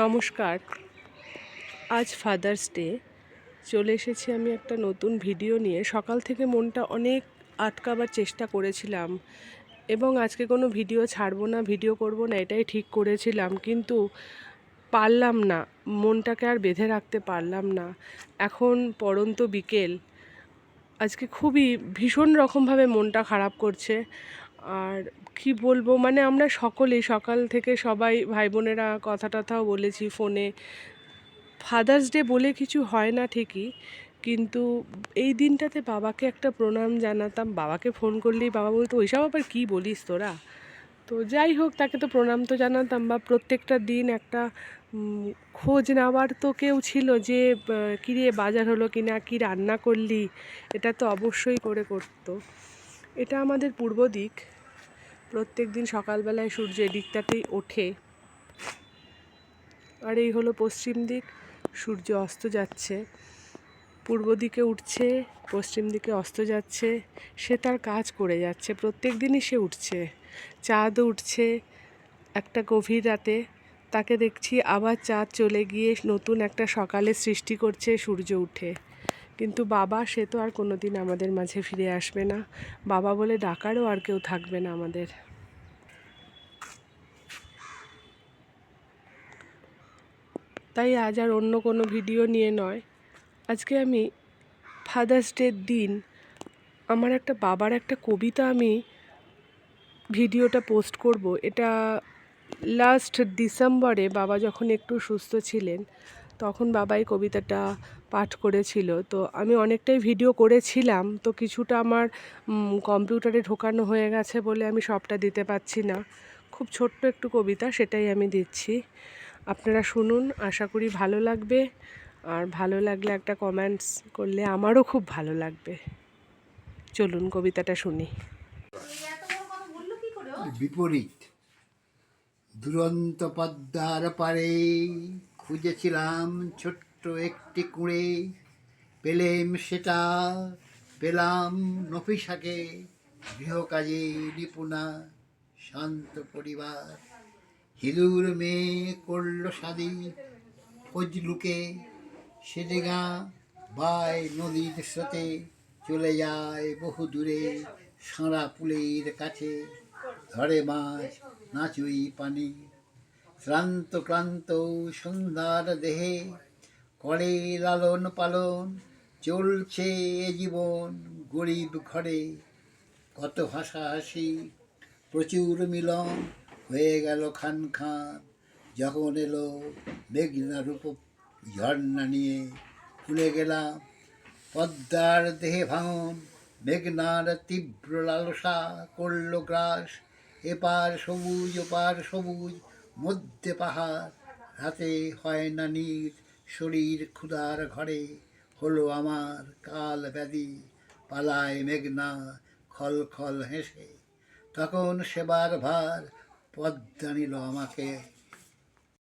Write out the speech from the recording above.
নমস্কার। আজ father's day চলে এসেছি আমি একটা নতুন ভিডিও নিয়ে। সকাল থেকে মনটা অনেক আটকাবার চেষ্টা করেছিলাম এবং আজকে কোনো ভিডিও ছাড়বো না ভিডিও করব না, এটাই ঠিক করেছিলাম। কিন্তু পারলাম না, মনটাকে আর বেঁধে রাখতে পারলাম না। এখন পরন্ত বিকেল। আজকে খুবই ভীষণ রকমভাবে মনটা খারাপ করছে। আর কি বলব মানে আমরা সকলেই সকাল থেকে সবাই ভাই বোনেরা কথা টথাও বলেছি ফোনে। ফাদার্স ডে বলে কিছু হয় না ঠিকই কিন্তু এই দিনটাতে বাবাকে একটা প্রণাম জানাতাম। বাবাকে ফোন করলেই বাবা বলতো ওইসব আবার কী বলিস তোরা? তো যাই হোক তাকে তো প্রণাম তো জানাতাম বা প্রত্যেকটা দিন একটা খোঁজ নেওয়ার তো কেউ ছিল যে আহ, কিরে বাজার হলো কি না কী রান্না করলি? এটা তো অবশ্যই করে করতো। এটা আমাদের পূর্ব দিক। প্রত্যেক দিন সকালবেলায় সূর্য এদিকটাতেই ওঠে। আর এই হলো পশ্চিম দিক। সূর্য অস্ত যাচ্ছে। পূর্ব দিকে উঠছে, পশ্চিম দিকে অস্ত যাচ্ছে। সে তার কাজ করে যাচ্ছে। প্রত্যেক দিনই সে উঠছে। চাঁদ উঠছে একটা গভীর রাতে। তাকে দেখছি আবার চাঁদ চলে গিয়ে নতুন একটা সকালের সৃষ্টি করছে, সূর্য উঠে। কিন্তু বাবা, সে তো আর কোনো দিন আমাদের মাঝে ফিরে আসবে না। বাবা বলে ডাকারও আর কেউ থাকবে না আমাদের। তাই আজ আর অন্য কোনো ভিডিও নিয়ে নয়। আজকে আমি ফাদার্স ডের দিন আমার একটা বাবার একটা কবিতা আমি ভিডিওটা পোস্ট করব। এটা লাস্ট ডিসেম্বরে বাবা যখন একটু সুস্থ ছিলেন তখন বাবাই কবিতাটা পাঠ করেছিল। তো আমি অনেকটাই ভিডিও করেছিলাম, তো কিছুটা আমার কম্পিউটারে ঢোকানো হয়ে গেছে বলে আমি সবটা দিতে পারছি না। খুব ছোট্ট একটু কবিতা, সেটাই আমি দিচ্ছি। আপনারা শুনুন, আশা করি ভালো লাগবে। আর ভালো লাগলে একটা কমেন্টস করলে আমারও খুব ভালো লাগবে। চলুন কবিতাটা শুনি। বিপরীত। দুরন্ত পদ্মার পারে খুঁজেছিলাম ছোট্ট একটি কুঁড়ে। পেলেম সেটা, পেলাম নফিসাকে। গৃহকাজে নিপুণা, শান্ত পরিবার। হিলুর মেয়ে করল সাদি ফজলুকে। সেডেগা বাই নদীর স্রোতে চলে যায় বহু দূরে সাঁড়া পুলের কাছে। ধরে মাছ নাচুই পানি। শ্রান্ত ক্লান্ত সন্ধ্যার দেহে করে লালন পালন, চলছে এ জীবন গরিব ঘরে। কত হাসাহাসি, প্রচুর মিলন, হয়ে গেল খান খান। যখন এলো মেঘনা রূপ ঝর্ণা নিয়ে ভুলে গেলাম পদ্মার দেহে ভাঙন। মেঘনার তীব্র লালসা করল গ্রাস, এপার সবুজ, ওপার সবুজ। মধ্যে পাহাড় রাতে হয় না নীর শরীর ক্ষুধার ঘরে, হলো আমার কাল ব্যাধি, পালায় মেঘনা খল খল হেসে। তখন সেবার ভার পদ্মা নিল আমাকে।